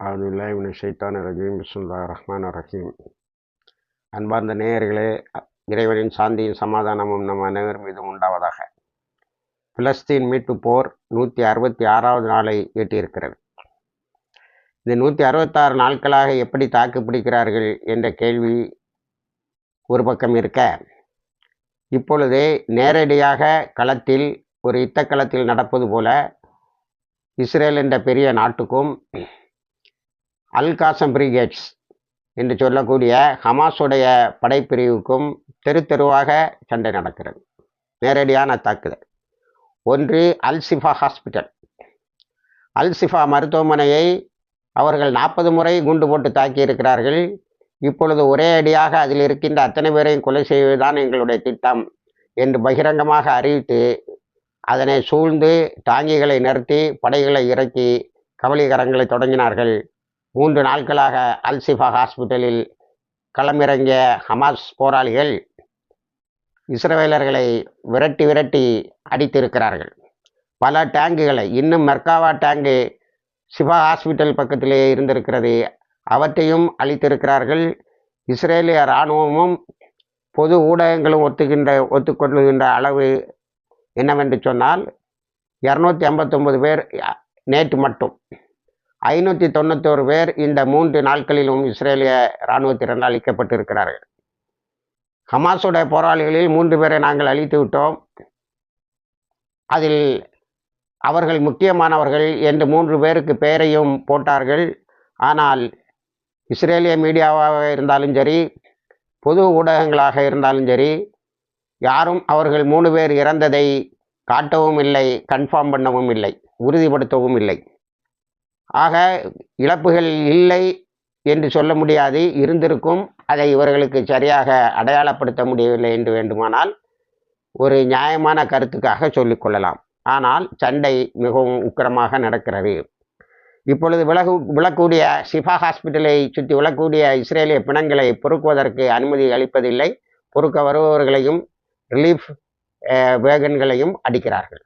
அதுல்லாஹிமின் ஷைத்தான் ரஜீம் பிஸ்முல்லா ரஹ்மான் ரஹீம் அன்பார்ந்த நேயர்களே இறைவனின் சாந்தியும் சமாதானமும் நம் அனைவர் மீதும் உண்டாவதாக. பிலஸ்தீன் மீட்பு போர் நூற்றி அறுபத்தி ஆறாவது நாளை எட்டியிருக்கிறது. இந்த நூற்றி அறுபத்தாறு நாட்களாக எப்படி தாக்கு பிடிக்கிறார்கள் என்ற கேள்வி ஒரு பக்கம் இருக்க இப்பொழுது நேரடியாக களத்தில் ஒரு யுத்த களத்தில் நடப்பது போல இஸ்ரேல் என்ற பெரிய நாட்டுக்கும் அல் காசம் பிரிகேட்ஸ் என்று சொல்லக்கூடிய ஹமாஸுடைய படைப்பிரிவுக்கும் தெரு தெருவாக சண்டை நடக்கிறது. நேரடியான தாக்குதல். ஒன்று அல்சிஃபா ஹாஸ்பிட்டல். அல்சிஃபா மருத்துவமனையை அவர்கள் நாற்பது முறை குண்டு போட்டு தாக்கி இருக்கிறார்கள் இப்பொழுது ஒரே அடியாக அதில் இருக்கின்ற அத்தனை பேரையும் கொலை செய்வதுதான் எங்களுடைய திட்டம் என்று பகிரங்கமாக அறிவித்து அதனை சூழ்ந்து டாங்கிகளை நிறுத்தி படைகளை இறக்கி கவலிகரங்களை தொடங்கினார்கள். மூன்று நாட்களாக அல்சிஃபா ஹாஸ்பிட்டலில் களமிறங்கிய ஹமாஸ் போராளிகள் இஸ்ரவேலர்களை விரட்டி விரட்டி அடித்திருக்கிறார்கள். பல டேங்குகளை இன்னும் மெர்காவா டேங்கு சிவா ஹாஸ்பிட்டல் பக்கத்திலே இருந்திருக்கிறது. அவற்றையும் அழித்திருக்கிறார்கள். இஸ்ரேலிய இராணுவமும் பொது ஊடகங்களும் ஒத்துக்கின்ற ஒத்துக்கொள்ளுகின்ற அளவு என்னவென்று சொன்னால் இரநூத்தி ஐம்பத்தொம்பது பேர் நேற்று மட்டும். ஐநூற்றி தொண்ணூத்தோரு பேர் இந்த மூன்று நாட்களிலும் இஸ்ரேலிய இராணுவத்தினர் அளிக்கப்பட்டிருக்கிறார்கள் ஹமாஸுடைய போராளிகளில் மூன்று பேரை நாங்கள் அழித்து விட்டோம். அதில் அவர்கள் முக்கியமானவர்கள் என்று மூன்று பேருக்கு பெயரையும் போட்டார்கள். ஆனால் இஸ்ரேலிய மீடியாவாக இருந்தாலும் சரி பொது ஊடகங்களாக இருந்தாலும் சரி யாரும் அவர்கள் மூணு பேர் இறந்ததை காட்டவும் இல்லை கன்ஃபார்ம் பண்ணவும் இல்லை உறுதிப்படுத்தவும் இல்லை. ஆக இழப்புகள் இல்லை என்று சொல்ல முடியாது இருந்திருக்கும். அதை இவர்களுக்கு சரியாக அடையாளப்படுத்த முடியவில்லை என்று வேண்டுமானால் ஒரு நியாயமான கருத்துக்காக சொல்லிக்கொள்ளலாம் ஆனால் சண்டை மிகவும் உக்கிரமாக நடக்கிறது. இப்பொழுது விலகு விழக்கூடிய சிஃபா ஹாஸ்பிட்டலை சுற்றி விழக்கூடிய இஸ்ரேலிய பிணங்களை பொறுக்குவதற்கு அனுமதி அளிப்பதில்லை. பொறுக்க வருபவர்களையும் ரிலீஃப் வேகன்களையும் அடிக்கிறார்கள்.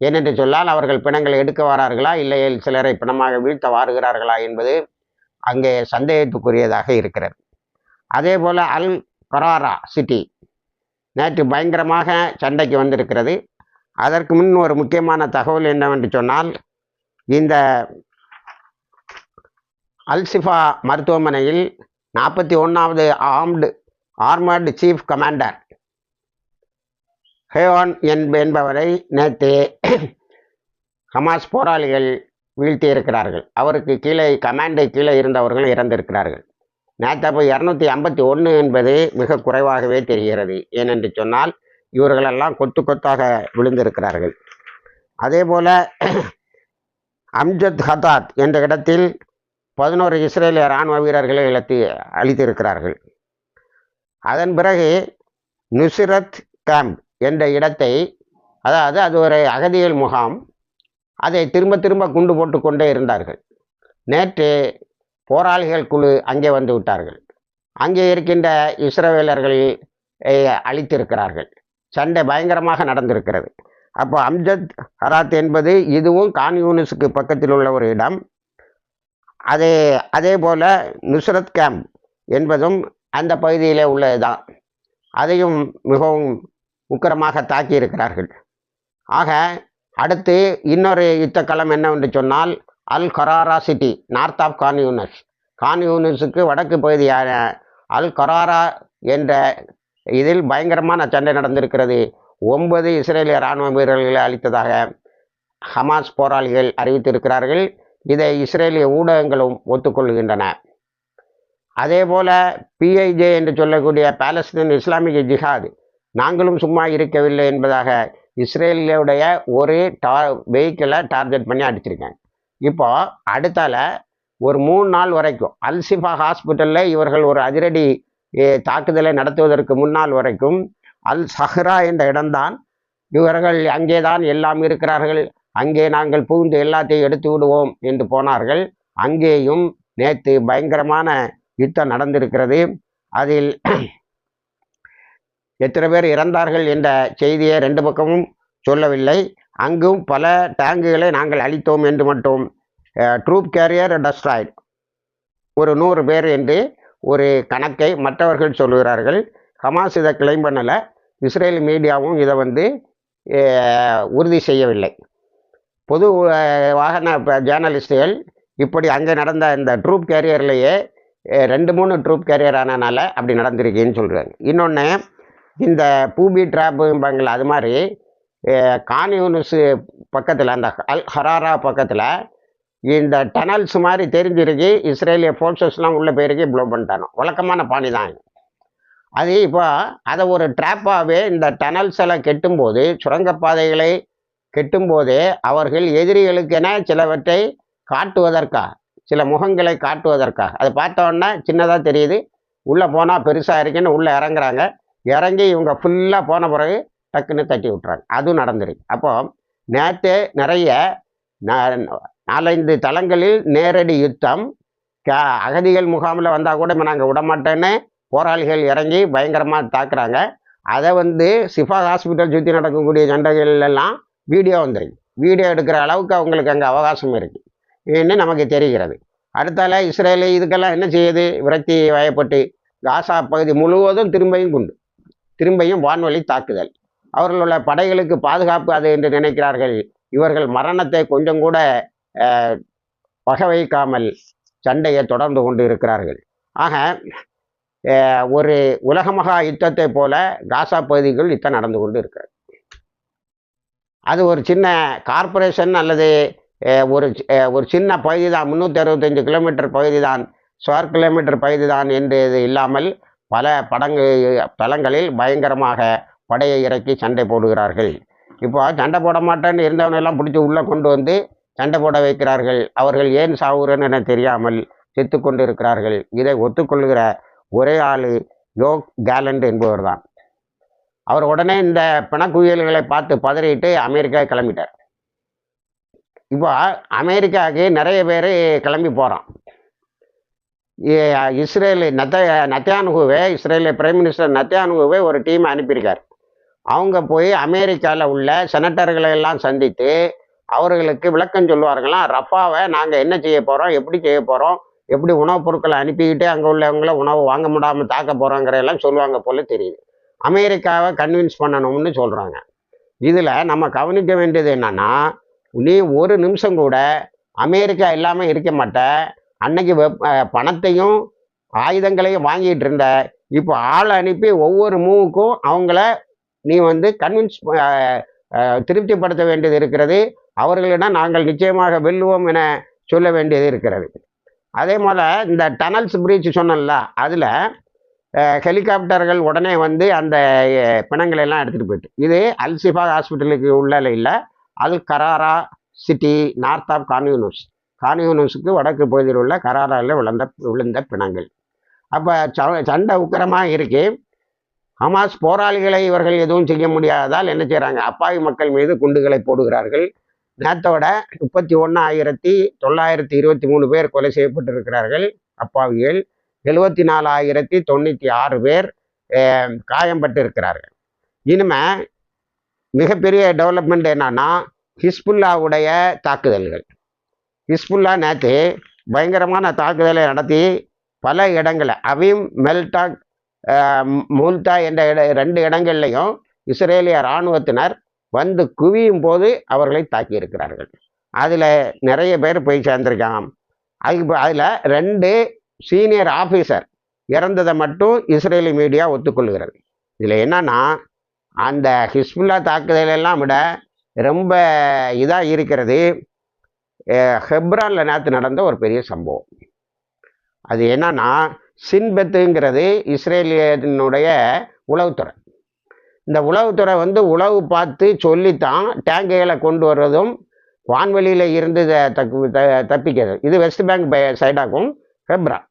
ஏனென்று சொன்னால் அவர்கள் பிணங்களை எடுக்க வரார்களா? இல்லை சிலரை பிணமாக வீழ்த்த வாருகிறார்களா என்பது அங்கே சந்தேகத்துக்குரியதாக இருக்கிறது. அதே போல் அல் கராரா சிட்டி நேற்று பயங்கரமாக சண்டைக்கு வந்திருக்கிறது. அதற்கு முன் ஒரு முக்கியமான தகவல் என்னவென்று சொன்னால் இந்த அல்சிஃபா மருத்துவமனையில் நாற்பத்தி ஒன்றாவது ஆர்ம்டு ஆர்மர்டு சீஃப் கமாண்டர் ஹேவான் என்பவரை நேற்று ஹமாஸ் போராளிகள் வீழ்த்தி இருக்கிறார்கள் அவருக்கு கீழே கமாண்டை கீழே இருந்தவர்கள் இறந்திருக்கிறார்கள். நேற்று அப்போ இரநூத்தி ஐம்பத்தி ஒன்று என்பது மிக குறைவாகவே தெரிகிறது. ஏனென்று சொன்னால் இவர்களெல்லாம் கொத்து கொத்தாக விழுந்திருக்கிறார்கள். அதே போல் அம்ஜத் ஹதாத் என்ற இடத்தில் பதினோரு இஸ்ரேலிய இராணுவ வீரர்களை இழத்து அழித்திருக்கிறார்கள். அதன் பிறகு நுசிரத் கேம்ப் என்ற இடத்தை அதாவது அது ஒரு அகதியல் முகாம் அதை திரும்ப திரும்ப குண்டு போட்டு கொண்டே இருந்தார்கள். நேற்று போராளிகள் குழு அங்கே வந்து விட்டார்கள். அங்கே இருக்கின்ற இஸ்ரவேலர்கள் அழித்திருக்கிறார்கள். சண்டை பயங்கரமாக நடந்திருக்கிறது. அப்போ அம்ஜத் ஹராத் என்பது இதுவும் கான்யூனிஸுக்கு பக்கத்தில் உள்ள ஒரு இடம். அதே அதே போல் நுஸ்ரத் கேம்ப் என்பதும் அந்த பகுதியிலே உள்ளது தான் அதையும் மிகவும் உக்கரமாக தாக்கி இருக்கிறார்கள் ஆக அடுத்து இன்னொரு யுத்த களம் என்னவென்று சொன்னால் Al Karara city north of Khan Younis கான்யூனஸுக்கு வடக்கு பகுதியான அல் கராரா என்ற இதில் பயங்கரமான சண்டை நடந்திருக்கிறது. ஒன்பது இஸ்ரேலிய இராணுவ வீரர்களை அளித்ததாக ஹமாஸ் போராளிகள் அறிவித்திருக்கிறார்கள். இதை இஸ்ரேலிய ஊடகங்களும் ஒத்துக்கொள்கின்றன. அதே போல் பிஐஜே என்று சொல்லக்கூடிய பாலஸ்தீன் இஸ்லாமிக் ஜிஹாத் நாங்களும் சும்மா இருக்கவில்லை என்பதாக இஸ்ரேலுடைய ஒரு டா வெஹிக்கிளை டார்கெட் பண்ணி அடிச்சிருக்காங்க. இப்போ அடுத்தால ஒரு மூணு நாள் வரைக்கும் அல்சிஃபா ஹாஸ்பிட்டலில் இவர்கள் ஒரு அதிரடி தாக்குதலை நடத்துவதற்கு முன்னால் வரைக்கும் அல் சஹ்ரா என்ற இடம்தான். இவர்கள் அங்கே தான் எல்லாம் இருக்கிறார்கள். அங்கே நாங்கள் புகுந்து எல்லாத்தையும் எடுத்து விடுவோம் என்று போனார்கள். அங்கேயும் நேற்று பயங்கரமான யுத்தம் நடந்திருக்கிறது. அதில் எத்தனை பேர் இறந்தார்கள் என்ற செய்தியை ரெண்டு பக்கமும் சொல்லவில்லை. அங்கும் பல டேங்குகளை நாங்கள் அளித்தோம் என்று மட்டும் ட்ரூப் கேரியர் டஸ்ட்ராய்ட் ஒரு நூறு பேர் என்று ஒரு கணக்கை மற்றவர்கள் சொல்கிறார்கள். ஹமாஸ் இதை கிளைம் பண்ணலை. இஸ்ரேல் மீடியாவும் இதை வந்து உறுதி செய்யவில்லை. பொது வாகன ஜேர்னலிஸ்டுகள் இப்படி அங்கே நடந்த இந்த ட்ரூப் கேரியர்லேயே ரெண்டு மூணு ட்ரூப் கேரியர் ஆனனால அப்படி நடந்திருக்குன்னு சொல்கிறாங்க இன்னொன்று இந்த பூபி ட்ராப்பும்பாங்கள அது மாதிரி அஹ், பக்கத்தில் அந்த அல் ஹராரா பக்கத்தில் இந்த டனல்ஸ் மாதிரி தெரிஞ்சிருக்கு இஸ்ரேலிய ஃபோர்ஸஸ்லாம் உள்ளே போயிருக்கு ப்ளோ பண்ணிட்டானோ. வழக்கமான பாணி தான் அது இப்போ அதை ஒரு ட்ராப்பாகவே இந்த டனல்ஸ் எல்லாம் கெட்டும்போது சுரங்கப்பாதைகளை கெட்டும்போதே அவர்கள் எதிரிகளுக்கென சிலவற்றை காட்டுவதற்காக சில முகங்களை காட்டுவதற்காக அதை பார்த்தோன்னா சின்னதாக தெரியுது. உள்ளே போனால் பெருசாக இருக்குன்னு உள்ளே இறங்குறாங்க. இறங்கி இவங்க ஃபுல்லாக போன பிறகு டக்குன்னு தட்டி விட்றாங்க அதுவும் நடந்துருக்கு. அப்போ நேற்று நிறைய நா- நாலஞ்சு தளங்களில் நேரடி யுத்தம். க- அகதிகள் முகாமில் வந்தால் கூட நாங்கள் விடமாட்டேன்னு போராளிகள் இறங்கி பயங்கரமாக தாக்குறாங்க. அதை வந்து சிஃபா ஹாஸ்பிட்டல் சுற்றி நடக்கக்கூடிய சண்டைகள்லாம் வீடியோ வந்துருக்கு. வீடியோ எடுக்கிற அளவுக்கு அவங்களுக்கு அங்கே அவகாசம் இருக்குது நமக்கு தெரிகிறது. அடுத்தால இஸ்ரேலு இதுக்கெல்லாம் என்ன செய்யுது? விரக்தி வயப்பட்டு காசா பகுதி முழுவதும் திரும்பியும் குண்டு. திரும்பியும் வான்வழி தாக்குதல். அவர்களுடைய படைகளுக்கு பாதுகாப்பு அது என்று நினைக்கிறார்கள். இவர்கள் மரணத்தை கொஞ்சம் கூட பகை வைக்காமல் சண்டையை தொடர்ந்து கொண்டு இருக்கிறார்கள். ஆக ஒரு உலகமகா யுத்தத்தை போல காசா பகுதிக்குள் யுத்தம் நடந்து கொண்டு இருக்கிறது. அது ஒரு சின்ன கார்ப்பரேஷன் அல்லது ஒரு ஒரு சின்ன பகுதி தான் முந்நூற்றி அறுபத்தஞ்சு கிலோமீட்டர் பகுதி தான் ஸ்கொயர் கிலோமீட்டர் பகுதி தான் என்று இது இல்லாமல் பல படங்கு தளங்களில் பயங்கரமாக படையை இறக்கி சண்டை போடுகிறார்கள். இப்போ சண்டை போட மாட்டேன்னு இருந்தவனெல்லாம் பிடிச்சி உள்ளே கொண்டு வந்து சண்டை போட வைக்கிறார்கள். அவர்கள் ஏன் சாவுறன்னு என தெரியாமல் செத்து கொண்டு இருக்கிறார்கள் இதை ஒத்துக்கொள்கிற ஒரே ஆள் யோக் கேலண்ட் என்பவர் தான். அவர் உடனே இந்த பிணக்குவியல்களை பார்த்து பதறிட்டு அமெரிக்கா கிளம்பிட்டார். இப்போ அமெரிக்காவுக்கு நிறைய பேர் கிளம்பி போகிறான் இஸ்ரேல் நத்த நத்தியானுகுவே இஸ்ரேலிய பிரைம் மினிஸ்டர் நத்தியானுகுவே ஒரு டீம் அனுப்பியிருக்கார். அவங்க போய் அமெரிக்காவில் உள்ள செனட்டர்களை எல்லாம் சந்தித்து அவர்களுக்கு விளக்கம் சொல்லுவார்களாம் ரஃபாவை நாங்கள் என்ன செய்ய போகிறோம் எப்படி செய்ய போகிறோம் எப்படி உணவுப் பொருட்களை அனுப்பிக்கிட்டு அங்கே உள்ளவங்கள உணவு வாங்க முடியாமல் தாக்க போகிறோங்கிற எல்லாம் சொல்லுவாங்க போல தெரியுது. அமெரிக்காவை கன்வின்ஸ் பண்ணணும்னு சொல்கிறாங்க இதில் நம்ம கவனிக்க வேண்டியது என்னென்னா நீ ஒரு நிமிஷம் கூட அமெரிக்கா இல்லாமல் இருக்க மாட்ட அன்னைக்கு பணத்தையும் ஆயுதங்களையும் வாங்கிட்டு இருந்த இப்போ ஆள் அனுப்பி ஒவ்வொரு மூவுக்கும் அவங்கள நீ வந்து கன்வின்ஸ் திருப்திப்படுத்த வேண்டியது இருக்கிறது. அவர்களிடம் நாங்கள் நிச்சயமாக வெல்லுவோம் என சொல்ல வேண்டியது இருக்கிறது. அதே போல் இந்த டனல்ஸ் பிரீச் சொன்னல அதில் ஹெலிகாப்டர்கள் உடனே வந்து அந்த அஹ், பிணங்களை எல்லாம் எடுத்துகிட்டு போயிட்டு. இது அல்சிஃபா ஹாஸ்பிட்டலுக்கு உள்ள இல்லை Al Karara city north of கான்யூனிவர்சிட்டி கான்யூனூஸுக்கு வடக்கு பகுதியில் உள்ள கராராவில் விழுந்த விழுந்த பிணங்கள். அப்போ சண்டை உக்கிரமாக இருக்கு. ஹமாஸ் போராளிகளை இவர்கள் எதுவும் செய்ய முடியாததால் என்ன செய்கிறாங்க அப்பாவி மக்கள் மீது குண்டுகளை போடுகிறார்கள். நேத்தோட முப்பத்தி ஒன்று ஆயிரத்தி தொள்ளாயிரத்தி இருபத்தி மூணு பேர் கொலை செய்யப்பட்டிருக்கிறார்கள். அப்பாவிகள் எழுபத்தி நாலாயிரத்தி தொண்ணூற்றி ஆறு பேர் காயம்பட்டு இருக்கிறார்கள் இனிமே மிகப்பெரிய டெவலப்மெண்ட் என்னன்னா ஹிஸ்புல்லாவுடைய தாக்குதல்கள். ஹிஸ்புல்லா நேற்று பயங்கரமான தாக்குதலை நடத்தி பல இடங்களில் அவீம் மெல்டாக் மூல்தா என்ற இட ரெண்டு இடங்கள்லையும் இஸ்ரேலிய இராணுவத்தினர் வந்து குவியும் போது அவர்களை தாக்கியிருக்கிறார்கள். அதில் நிறைய பேர் போய் சேர்ந்திருக்காங்க. அதுக்கு அதில் ரெண்டு சீனியர் ஆஃபீஸர் இறந்ததை மட்டும் இஸ்ரேலி மீடியா ஒத்துக்கொள்கிறது. இதில் என்னன்னா அந்த ஹிஸ்புல்லா தாக்குதலெல்லாம் விட ரொம்ப இதாக இருக்கிறது. ஹெப்ரானில் நேற்று நடந்த ஒரு பெரிய சம்பவம். அது என்னன்னா சின்பெத்துங்கிறது இஸ்ரேலியனுடைய உளவுத்துறை. இந்த உளவுத்துறை வந்து உளவு பார்த்து சொல்லித்தான் டேங்கைகளை கொண்டு வர்றதும் வான்வெளியில் இருந்து தப்பு த- தப்பிக்கிறது இது வெஸ்ட் பேங்க் பை சைடாகும் ஹெப்ரான்.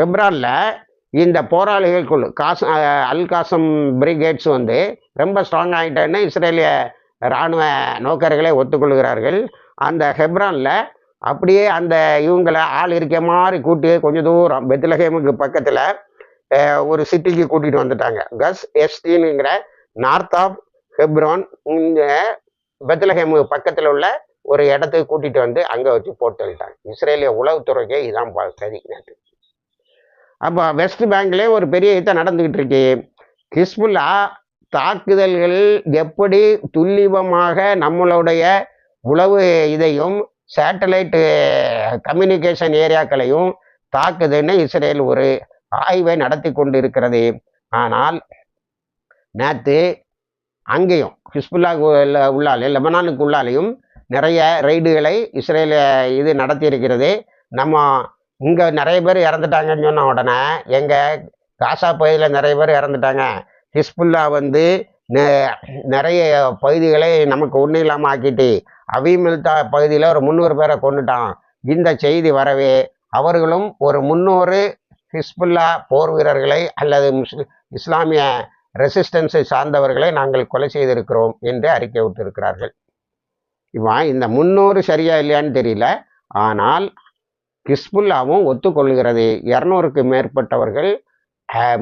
ஹெப்ரானில் இந்த போராளிகள் குழு காசம் அல் காசம் பிரிகேட்ஸ் வந்து ரொம்ப ஸ்ட்ராங் ஆகிட்டேன்னு இஸ்ரேலிய இராணுவ நோக்கர்களே ஒத்துக்கொள்கிறார்கள். அந்த ஹெப்ரானில் அப்படியே அந்த இவங்களை ஆள் இருக்க மாதிரி கூட்டி கொஞ்சம் தூரம் பெத்லஹேமுக்கு பக்கத்தில் ஒரு சிட்டிக்கு கூட்டிகிட்டு வந்துட்டாங்க. கஸ் எஸ்டின்ங்கிற நார்த் ஆஃப் ஹெப்ரான் இங்கே பெத்லஹேமுக்கு பக்கத்தில் உள்ள ஒரு இடத்துக்கு கூட்டிகிட்டு வந்து அங்கே வச்சு போட்டு தள்ளிட்டாங்க இஸ்ரேலிய உளவுத்துறைக்கே இதான் சரி. நேற்று அப்போ வெஸ்ட் பேங்க்லேயே ஒரு பெரிய இதை நடந்துக்கிட்டு இருக்கு. ஹிஸ்புல்லா தாக்குதல்கள் எப்படி துல்லியமாக நம்மளுடைய உளவு இதையும் சேட்டலைட்டு கம்யூனிகேஷன் ஏரியாக்களையும் தாக்குதுன்னு இஸ்ரேல் ஒரு ஆய்வை நடத்தி கொண்டு இருக்கிறது ஆனால் நேற்று அங்கேயும் ஹிஸ்புல்லா உள்ளாலே லெபனானுக்கு உள்ளாலேயும் நிறைய ரைடுகளை இஸ்ரேல் இது நடத்தி இருக்கிறது நம்ம இங்கே நிறைய பேர் இறந்துட்டாங்கன்னு சொன்ன உடனே எங்கள் காசா பகுதியில் நிறைய பேர் இறந்துட்டாங்க. ஹிஸ்புல்லா வந்து நிறைய பகுதிகளை நமக்கு ஒன்றும் இல்லாமல் ஆக்கிட்டு அவிமில்தா பகுதியில் ஒரு முந்நூறு பேரை கொண்டுட்டான் இந்த செய்தி வரவே அவர்களும் ஒரு முந்நூறு ஹிஸ்புல்லா போர் வீரர்களை அல்லது முஸ்லி இஸ்லாமிய ரெசிஸ்டன்ஸை சார்ந்தவர்களை நாங்கள் கொலை செய்திருக்கிறோம் என்று அறிக்கை விட்டிருக்கிறார்கள். இவன் இந்த முன்னூறு சரியா இல்லையான்னு தெரியல. ஆனால் ஹிஸ்புல்லாவும் ஒத்துக்கொள்கிறது. இரநூறுக்கு மேற்பட்டவர்கள்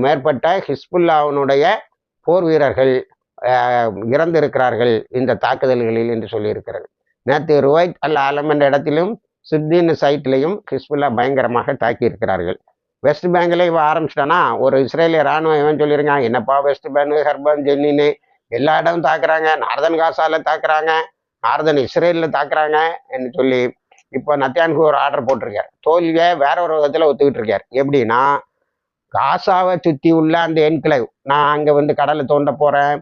மேற்பட்ட ஹிஸ்புல்லாவினுடைய போர் வீரர்கள் இறந்திருக்கிறார்கள் இந்த தாக்குதல்களில் என்று சொல்லியிருக்கிறது. நேற்று ருவைத் அல் ஆலம் என்ற இடத்திலும் சித்தின் சைட்லையும் ஹிஸ்புல்லா பயங்கரமாக தாக்கியிருக்கிறார்கள். வெஸ்ட் பேங்கில் இவன் ஆரம்பிச்சிட்டானா? ஒரு இஸ்ரேலிய ராணுவம் இவன் சொல்லியிருக்கான் என்னப்பா வெஸ்ட் பேங்கு ஹர்பன் ஜென்னின்னு எல்லா இடமும் தாக்குறாங்க நார்தன் காசாவில் தாக்குறாங்க நார்தன் இஸ்ரேலில் தாக்குறாங்க என்று சொல்லி இப்போ நத்தியானுக்கு ஒரு ஆர்டர் போட்டிருக்கார். தோல்வியை வேற ஒரு விதத்தில் ஒத்துக்கிட்டு இருக்கார். எப்படின்னா காசாவை சுற்றி உள்ள அந்த என்கிளைவ் நான் அங்கே வந்து கடலை தோண்ட போகிறேன்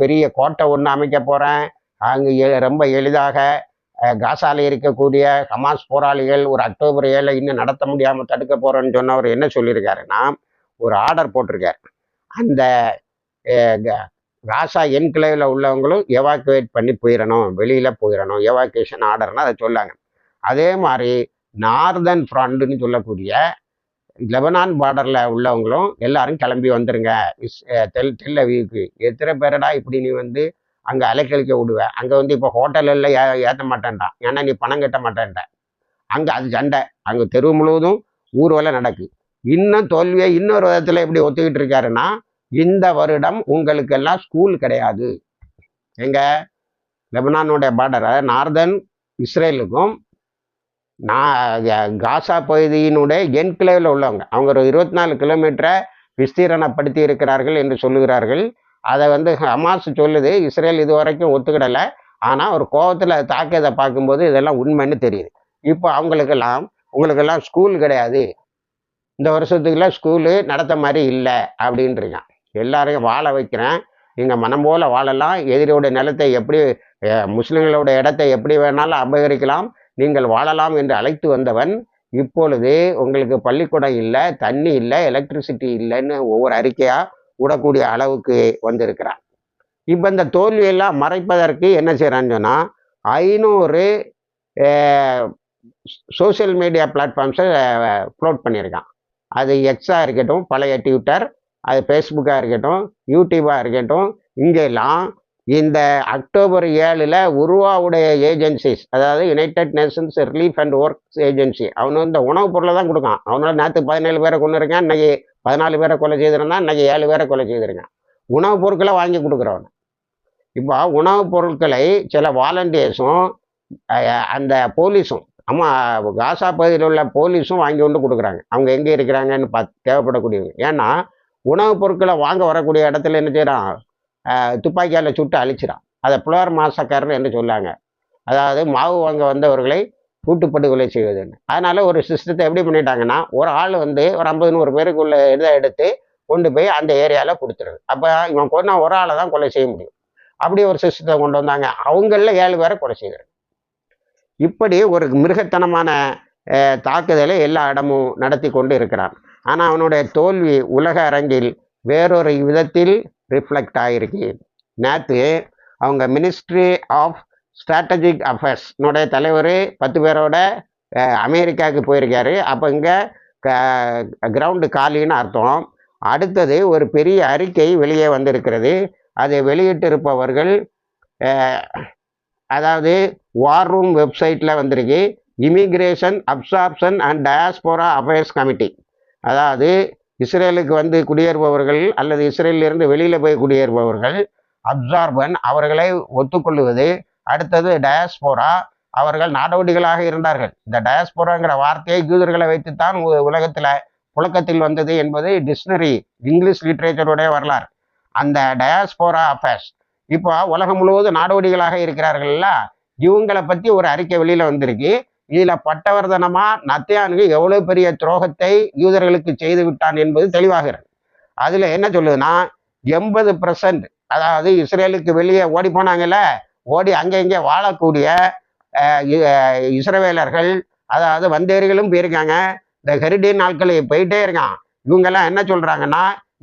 பெரிய கோட்டை ஒன்று அமைக்க போகிறேன் அங்கே ரொம்ப எளிதாக காசாவில் காசால இருக்கக்கூடிய ஹமாஸ் போராளிகள் ஒரு அக்டோபர் ஏழை இன்னும் நடத்த முடியாமல் தடுக்க போகிறேன்னு சொன்னவர் என்ன சொல்லியிருக்காருன்னா ஒரு ஆர்டர் போட்டிருக்கார். அந்த காசா என்கிளேவில் உள்ளவங்களும் எவாக்குவேட் பண்ணி போயிடணும் வெளியில் போயிடணும் எவாக்குவேஷன் ஆர்டர்னு அதை சொல்லாங்க. அதே மாதிரி நார்தன் ஃப்ரண்ட்னு சொல்லக்கூடிய லெபனான் பார்டரில் உள்ளவங்களும் எல்லாரும் கிளம்பி வந்துருங்க. தெல் தெல் அவிவுக்கு. எத்தனை பேரடா இப்படி நீ வந்து அங்கே அலைக்கழிக்க விடுவ? அங்கே வந்து இப்போ ஹோட்டலில் ஏ ஏற்ற மாட்டேன்டா. ஏன்னா நீ பணம் கட்ட மாட்டேன்ட அங்கே அது சண்டை. அங்கே தெரு முழுவதும் ஊர்வலம் நடக்கு. இன்னும் தோல்வியை இன்னொரு விதத்தில் எப்படி ஒத்துக்கிட்டு இருக்காருன்னா இந்த வருடம் உங்களுக்கெல்லாம் ஸ்கூல் கிடையாது. எங்கள் லெபனானுடைய பார்டரை நார்தன் இஸ்ரேலுக்கும் நான் காசா பகுதியினுடைய என்கிளேவில் உள்ளவங்க. அவங்க ஒரு இருபத்தி நாலு கிலோமீட்டரை விஸ்தீரணப்படுத்தி இருக்கிறார்கள் என்று சொல்லுகிறார்கள். அதை வந்து ஹமாஸ் சொல்லுது இஸ்ரேல் இது வரைக்கும் ஒத்துக்கிடலை. ஆனால் ஒரு கோபத்தில் தாக்கியதை பார்க்கும்போது இதெல்லாம் உண்மைன்னு தெரியுது. இப்போ அவங்களுக்கெல்லாம் உங்களுக்கெல்லாம் ஸ்கூல் கிடையாது. இந்த வருஷத்துக்குலாம் ஸ்கூலு நடத்த மாதிரி இல்லை அப்படின்றீங்க. எல்லாரையும் வாழ வைக்கிறேன். நீங்கள் மனம் போல் வாழலாம். எதிரியோட நிலத்தை எப்படி முஸ்லீம்களோட இடத்தை எப்படி வேணாலும் அபகரிக்கலாம். நீங்கள் வாழலாம் என்று அழைத்து வந்தவன் இப்பொழுது உங்களுக்கு பள்ளிக்கூடம் இல்லை தண்ணி இல்லை எலக்ட்ரிசிட்டி இல்லைன்னு ஒவ்வொரு அறிக்கையாக விடக்கூடிய அளவுக்கு வந்திருக்கிறான் இப்போ இந்த தோல்வியெல்லாம் மறைப்பதற்கு என்ன செய்கிறான்னு சொன்னால் ஐநூறு சோஷியல் மீடியா பிளாட்ஃபார்ம்ஸை ஃப்ளோட் பண்ணியிருக்கான். அது எக்ஸாக இருக்கட்டும் பழைய ட்விட்டர் அது ஃபேஸ்புக்காக இருக்கட்டும் யூடியூபாக இருக்கட்டும் இங்கெல்லாம் இந்த அக்டோபர் ஏழில் உருவாவுடைய ஏஜென்சிஸ் அதாவது United Nations relief and works agency அவனு இந்த உணவுப் பொருளை தான் கொடுக்கான். அவனால் நேற்று பதினேழு பேரை கொண்டு இருக்கான் இன்னைக்கு பதினாலு பேரை கொலை செய்திருந்தான் இன்னைக்கு ஏழு பேரை கொலை செய்திருக்கான். உணவுப் பொருட்களை வாங்கி கொடுக்குறவன். இப்போ உணவுப் பொருட்களை சில வாலண்டியர்ஸும் அந்த போலீஸும் ஆமாம் காசா பகுதியில் உள்ள போலீஸும் வாங்கி கொண்டு கொடுக்குறாங்க. அவங்க எங்கே இருக்கிறாங்கன்னு பார்த்து தேவைப்படக்கூடியவங்க ஏன்னா உணவுப் பொருட்களை வாங்க வரக்கூடிய இடத்துல என்ன செய்கிறான் துப்பாக்கியால் சுட்டு அழிச்சிடான் அதை புலவர் மாசக்கர்னு என்று சொல்லாங்க அதாவது மாவு வாங்க வந்தவர்களை கூட்டுப்படுகொலை செய்வதுன்னு. அதனால் ஒரு சிஸ்டத்தை எப்படி பண்ணிட்டாங்கன்னா ஒரு ஆள் வந்து ஒரு ஐம்பது நூறு பேருக்குள்ள இதை எடுத்து கொண்டு போய் அந்த ஏரியாவில் கொடுத்துருது. அப்போ இவன் கொண்டா ஒரு ஆளை தான் கொலை செய்ய முடியும். அப்படி ஒரு சிஸ்டத்தை கொண்டு வந்தாங்க. அவங்களில் ஏழு பேரை கொலை செய்கிறது இப்படி ஒரு மிருகத்தனமான தாக்குதலை எல்லா இடமும் நடத்தி கொண்டு இருக்கிறான். ஆனால் அவனுடைய தோல்வி உலக அரங்கில் வேறொரு விதத்தில் ரிஃப்ளெக்ட் ஆகிருக்கு. நேற்று அவங்க மினிஸ்ட்ரி ஆஃப் ஸ்ட்ராட்டஜிக் அஃபேர்ஸ்னுடைய தலைவர் பத்து பேரோட அமெரிக்காவுக்கு போயிருக்காரு. அப்போ இங்கே கிரவுண்டு காலின்னு அர்த்தம். அடுத்தது ஒரு பெரிய அறிக்கை வெளியே வந்திருக்கிறது. அதை வெளியிட்டிருப்பவர்கள் அதாவது வார் ரூம் வெப்சைட்டில் வந்திருக்கு. Immigration absorption and diaspora affairs committee அதாவது இஸ்ரேலுக்கு வந்து குடியேறுபவர்கள் அல்லது இஸ்ரேலிருந்து வெளியில் போய் குடியேறுபவர்கள் அப்சார்பன் அவர்களை ஒத்துக்கொள்வது. அடுத்தது டயாஸ்போரா அவர்கள் நாடோடிகளாக இருந்தார்கள். இந்த டயாஸ்போராங்கிற வார்த்தையை யூதர்களை வைத்துத்தான் உ- புழக்கத்தில் வந்தது என்பது டிக்ஷனரி இங்கிலீஷ் லிட்ரேச்சருடைய வரலாறு. அந்த டயாஸ்போரா அஃபேர்ஸ் இப்போ உலகம் முழுவதும் நாடோடிகளாக இருக்கிறார்கள்ல இவங்களை பற்றி ஒரு அறிக்கை வெளியில் வந்திருக்கு. இதுல பட்டவர்தனமா நத்தியானுக்கு எவ்வளவு பெரிய துரோகத்தை யூதர்களுக்கு செய்து விட்டான் என்பது தெளிவாகிறது. அதுல என்ன சொல்லுதுன்னா எண்பது பர்சன்ட் அதாவது இஸ்ரேலுக்கு வெளியே ஓடி போனாங்கல்ல ஓடி அங்கே இங்கே வாழக்கூடிய இஸ்ரவேலர்கள் அதாவது வந்தேரிகளும் போயிருக்காங்க. இந்த ஹெரிடின் நாட்கள் போயிட்டே இருக்கான். இவங்கெல்லாம் என்ன சொல்றாங்கன்னா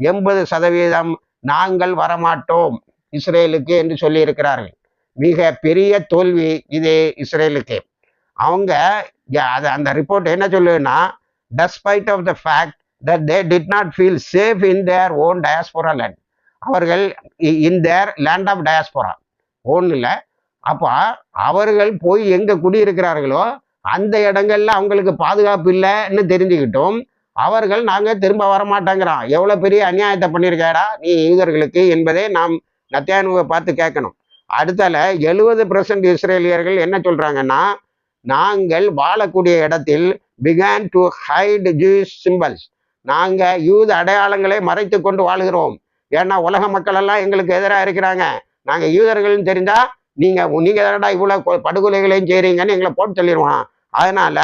எண்பது சதவீதம் நாங்கள் வரமாட்டோம் இஸ்ரேலுக்கு என்று சொல்லியிருக்கிறார்கள். மிக பெரிய தோல்வி இது இஸ்ரேலுக்கு. அவங்க அது அந்த ரிப்போர்ட் என்ன சொல்லுதுன்னா despite of the fact that they did not feel safe in their own diaspora land அவர்கள் in their land of diaspora ஒன்றும் இல்லை அப்போ அவர்கள் போய் எங்கே குடியிருக்கிறார்களோ அந்த இடங்கள்ல அவங்களுக்கு பாதுகாப்பு இல்லைன்னு தெரிஞ்சுக்கிட்டும் அவர்கள் நாங்கள் திரும்ப வரமாட்டேங்கிறோம். எவ்வளோ பெரிய அநியாயத்தை பண்ணியிருக்காடா நீ யூதர்களுக்கு என்பதை நாம் நத்தியானுவை பார்த்து கேட்கணும். அடுத்தால எழுபது பர்சன்ட் இஸ்ரேலியர்கள் என்ன சொல்கிறாங்கன்னா நாங்கள் வாழக்கூடிய இடத்தில் began to hide Jews symbols நாங்கள் யூத அடையாளங்களை மறைத்து கொண்டு வாழ்கிறோம். ஏன்னா உலக மக்கள் எல்லாம் எங்களுக்கு எதிராக இருக்கிறாங்க. நாங்கள் யூதர்கள்னு தெரிஞ்சா நீங்கள் நீங்கள் எதடா இவ்வளோ படுகொலைகளையும் செய்கிறீங்கன்னு எங்களை போட்டு சொல்லிடுவோம் அதனால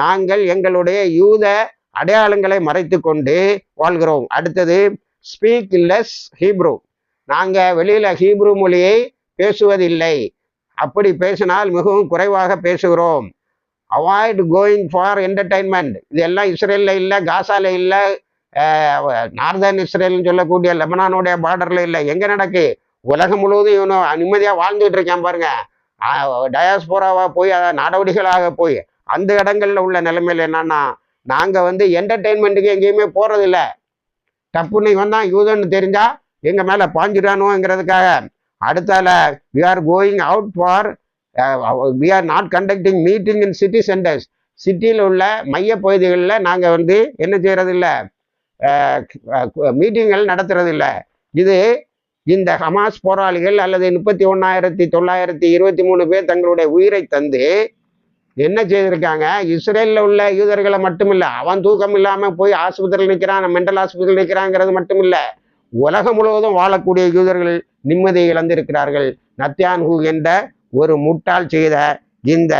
நாங்கள் எங்களுடைய யூத அடையாளங்களை மறைத்து கொண்டு வாழ்கிறோம். அடுத்தது ஸ்பீக் லெஸ் ஹீப்ரூ நாங்கள் வெளியில் ஹீப்ரூ மொழியை பேசுவதில்லை. அப்படி பேசினால் மிகவும் குறைவாக பேசுகிறோம். அவாய்ட் கோயிங் ஃபார் என்டர்டைன்மெண்ட் இதெல்லாம் இஸ்ரேலில் இல்லை காசாவில் இல்லை நார்தர்ன் இஸ்ரேல்னு சொல்லக்கூடிய லெபனானுடைய பார்டரில் இல்லை. எங்கே நடக்கு? உலகம் முழுவதும் இவனும் நிம்மதியாக வாழ்ந்துட்டு இருக்கான் பாருங்க. டயாஸ்போராவாக போய் அதாவது போய் அந்த இடங்களில் உள்ள நிலைமையில் என்னன்னா நாங்கள் வந்து என்டர்டைன்மெண்ட்டுக்கு எங்கேயுமே போகிறதில்ல டப்புன்னு இவன் தான் யூதன்னு தெரிஞ்சால் எங்கள் மேலே பாஞ்சிடானுங்கிறதுக்காக அடுத்தால we are going out for we are not conducting meeting in city centres சிட்டியில் உள்ள மைய பகுதிகளில் நாங்கள் வந்து என்ன செய்யறதில்ல? மீட்டிங்கள் நடத்துறதில்ல. இது இந்த ஹமாஸ் போராளிகள் அல்லது முப்பத்தி ஒன்றாயிரத்தி தொள்ளாயிரத்தி இருபத்தி மூணு பேர் தங்களுடைய உயிரை தந்து என்ன செய்திருக்காங்க? இஸ்ரேலில் உள்ள யூதர்களை மட்டுமில்லை அவன் தூக்கம் இல்லாமல் போய் ஆஸ்பத்திரியில் நிற்கிறான் மென்டல் ஆஸ்பத்திரியில் நிற்கிறாங்கிறது மட்டுமில்ல. உலகம் முழுவதும் வாழக்கூடிய யூதர்கள் நிம்மதியை இழந்திருக்கிறார்கள். நத்தியான்கு என்ற ஒரு முட்டாள் செய்த இந்த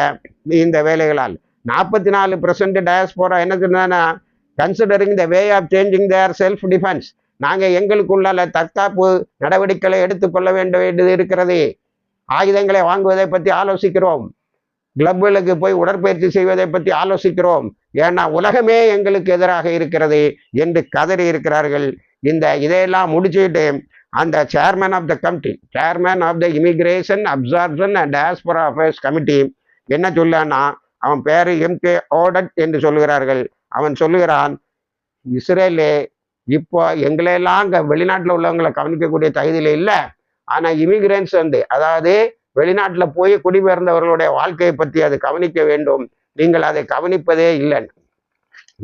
இந்த வேலைகளால். நாற்பத்தி நாலு பெர்சன்ட் டயஸ்போரா என்ன சொன்னா considering the way of changing their self defence நாங்கள் எங்களுக்குள்ள தற்காப்பு நடவடிக்கைகளை எடுத்துக்கொள்ள வேண்ட வேண்டியது இருக்கிறது. ஆயுதங்களை வாங்குவதை பற்றி ஆலோசிக்கிறோம். கிளப்புகளுக்கு போய் உடற்பயிற்சி செய்வதை பற்றி ஆலோசிக்கிறோம். ஏன்னா உலகமே எங்களுக்கு எதிராக இருக்கிறது என்று கதறி இருக்கிறார்கள். இந்த இதையெல்லாம் முடிச்சுட்டு அந்த chairman of the committee chairman of the immigration absorption and diaspora affairs committee என்ன சொல்லான்னா அவன் பேர் எம்கே ஓடட் என்று சொல்லுகிறார்கள். அவன் சொல்லுகிறான் இஸ்ரேலே இப்போ எங்களையெல்லாம் அங்கே வெளிநாட்டில் உள்ளவங்களை கவனிக்கக்கூடிய தகுதியில் இல்லை ஆனால் இமிகிரன்ஸ் வந்து அதாவது வெளிநாட்டில் போய் குடிபெயர்ந்தவர்களுடைய வாழ்க்கையை பற்றி அது கவனிக்க வேண்டும். நீங்கள் அதை கவனிப்பதே இல்லை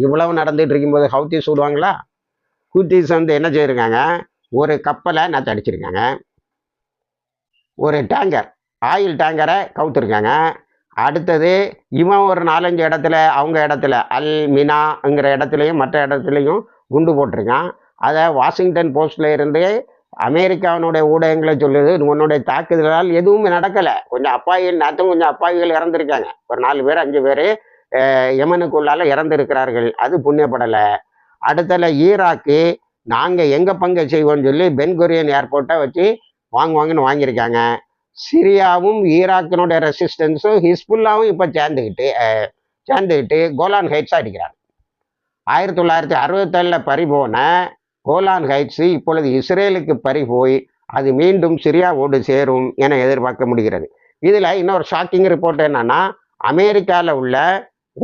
இவ்வளவு நடந்துட்டு இருக்கும்போது ஹவுத்தி சொல்லுவாங்களா? ஹூத்தீஸ் வந்து என்ன செய்யிருக்காங்க? ஒரு கப்பலை நத்து அடிச்சிருக்காங்க. ஒரு டேங்கர் ஆயில் டேங்கரை கவுத்துருக்காங்க. அடுத்தது இவன் ஒரு நாலஞ்சு இடத்துல அவங்க இடத்துல அல் மினாங்கிற இடத்துலையும் மற்ற இடத்துலையும் குண்டு போட்டிருக்கான். அதை வாஷிங்டன் போஸ்ட்டில் இருந்து அமெரிக்காவினுடைய ஊடகங்களை சொல்லுது உன்னுடைய தாக்குதலால் எதுவுமே நடக்கலை. கொஞ்சம் அப்பாயிகள் நேரத்தும் கொஞ்சம் அப்பாவிகள் இறந்துருக்காங்க. ஒரு நாலு பேர் அஞ்சு பேர் யமனுக்குள்ளால இறந்துருக்கிறார்கள். அது புண்ணியப்படலை. அடுத்தல ஈராக்கு நாங்கள் எங்கள் பங்கு செய்வோம்னு சொல்லி பென்கொரியன் ஏர்போர்ட்டை வச்சு வாங்குவாங்கன்னு வாங்கியிருக்காங்க. சிரியாவும் ஈராக்கினுடைய ரெசிஸ்டன்ஸும் ஹிஸ்புல்லாவும் இப்போ சேர்ந்துக்கிட்டு சேர்ந்துக்கிட்டு கோலான் ஹைட்ஸ் அடிக்கிறாங்க. ஆயிரத்தி தொள்ளாயிரத்தி அறுபத்தேழில் பறிபோன கோலான் ஹைட்ஸு இப்பொழுது இஸ்ரேலுக்கு பறி போய் அது மீண்டும் சிரியாவோடு சேரும் என எதிர்பார்க்க முடிகிறது. இதில் இன்னொரு ஷாக்கிங் ரிப்போர்ட் என்னன்னா அமெரிக்காவில் உள்ள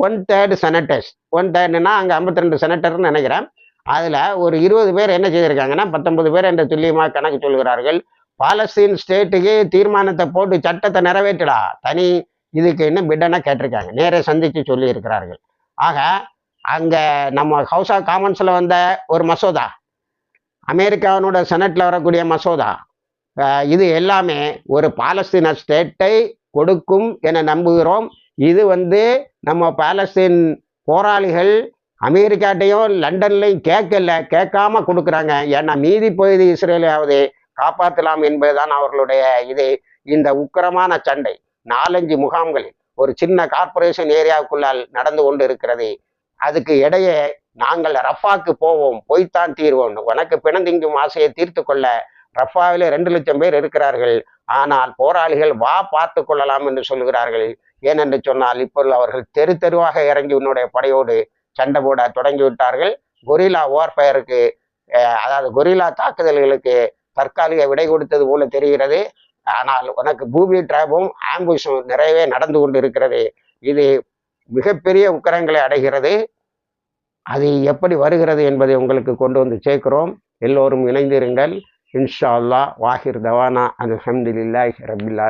ஒன் தேர்டு செனட்டர்ஸ் ஒன் தேர்டுனா அங்கே ஐம்பத்தி ரெண்டு செனட்டர்னு நினைக்கிறேன். அதில் ஒரு இருபது பேர் என்ன செய்திருக்காங்கன்னா பத்தொன்பது பேர் என்று துல்லியமாக கணக்கு சொல்கிறார்கள். பாலஸ்தீன் ஸ்டேட்டுக்கு தீர்மானத்தை போட்டு சட்டத்தை நிறைவேற்றடா. தனி இதுக்கு இன்னும் பிடனாக கேட்டிருக்காங்க. நேரே சந்தித்து சொல்லியிருக்கிறார்கள். ஆக அங்கே நம்ம ஹவுஸ் ஆஃப் காமன்ஸில் வந்த ஒரு மசோதா அமெரிக்காவினோட செனட்டில் வரக்கூடிய மசோதா இது எல்லாமே ஒரு பாலஸ்தீன ஸ்டேட்டை கொடுக்கும் என நம்புகிறோம். இது வந்து நம்ம பாலஸ்தீன் போராளிகள் அமெரிக்காட்டையும் லண்டன்லையும் கேட்கல. கேட்காம கொடுக்குறாங்க. ஏன்னா மீதி பகுதி இஸ்ரேலாவது காப்பாற்றலாம் என்பதுதான் அவர்களுடைய இது. இந்த உக்கிரமான சண்டை நாலஞ்சு முகாம்களில் ஒரு சின்ன கார்ப்பரேஷன் ஏரியாவுக்குள்ளால் நடந்து கொண்டு இருக்கிறது அதுக்கு இடையே நாங்கள் ரஃபாக்கு போவோம் போய்த்தான் தீர்வோம் உனக்கு பிணந்திங்கும் ஆசையை தீர்த்து கொள்ள ரஃபாவிலே ரெண்டு லட்சம் பேர் இருக்கிறார்கள். ஆனால் போராளிகள் வா பார்த்து கொள்ளலாம் என்று சொல்கிறார்கள் ஏனென்று சொன்னால் இப்பொழுது அவர்கள் தெரு தெருவாக இறங்கி உன்னுடைய படையோடு சண்டை போட தொடங்கி விட்டார்கள். கொரில்லா வார்ஃபயருக்கு அதாவது கொரில்லா தாக்குதல்களுக்கு தற்காலிக விடை கொடுத்தது போல தெரிகிறது. ஆனால் உனக்கு பூமி டிராபும் ஆம்புஷும் நிறையவே நடந்து கொண்டு இருக்கிறது இது மிகப்பெரிய உக்கரங்களை அடைகிறது. அது எப்படி வருகிறது என்பதை உங்களுக்கு கொண்டு வந்து சேர்க்கிறோம். எல்லோரும் இணைந்திருங்கள். إن شاء الله. وآخر دوانا الحمد لله رب العالمين.